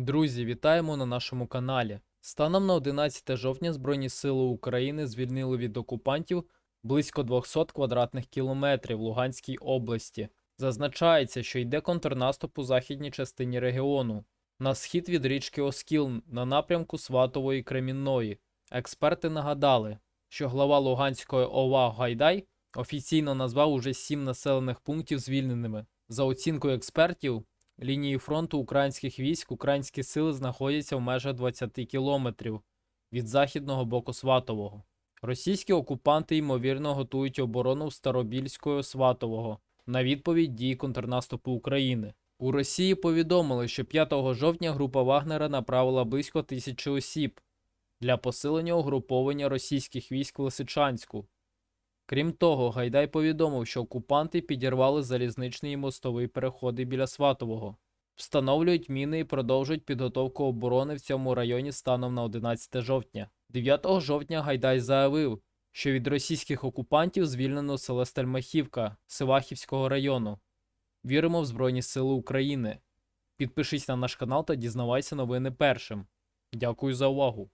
Друзі, вітаємо на нашому каналі. Станом на 11 жовтня Збройні Сили України звільнили від окупантів близько 200 квадратних кілометрів Луганській області. Зазначається, що йде контрнаступ у західній частині регіону, на схід від річки Оскіл на напрямку Сватової Кремінної. Експерти нагадали, що глава Луганської ОВА Гайдай офіційно назвав уже сім населених пунктів звільненими. За оцінкою експертів, лінії фронту українських військ українські сили знаходяться в межах 20 кілометрів від західного боку Сватового. Російські окупанти ймовірно готують оборону Старобільського Сватового на відповідь дій контрнаступу України. У Росії повідомили, що 5 жовтня група Вагнера направила близько тисячі осіб для посилення угруповання російських військ в Лисичанську. Крім того, Гайдай повідомив, що окупанти підірвали залізничний і мостовий переходи біля Сватового, встановлюють міни і продовжують підготовку оборони в цьому районі станом на 11 жовтня. 9 жовтня Гайдай заявив, що від російських окупантів звільнено село Стельмахівка Сивахівського району. Віримо в Збройні Сили України. Підпишись на наш канал та дізнавайся новини першим. Дякую за увагу.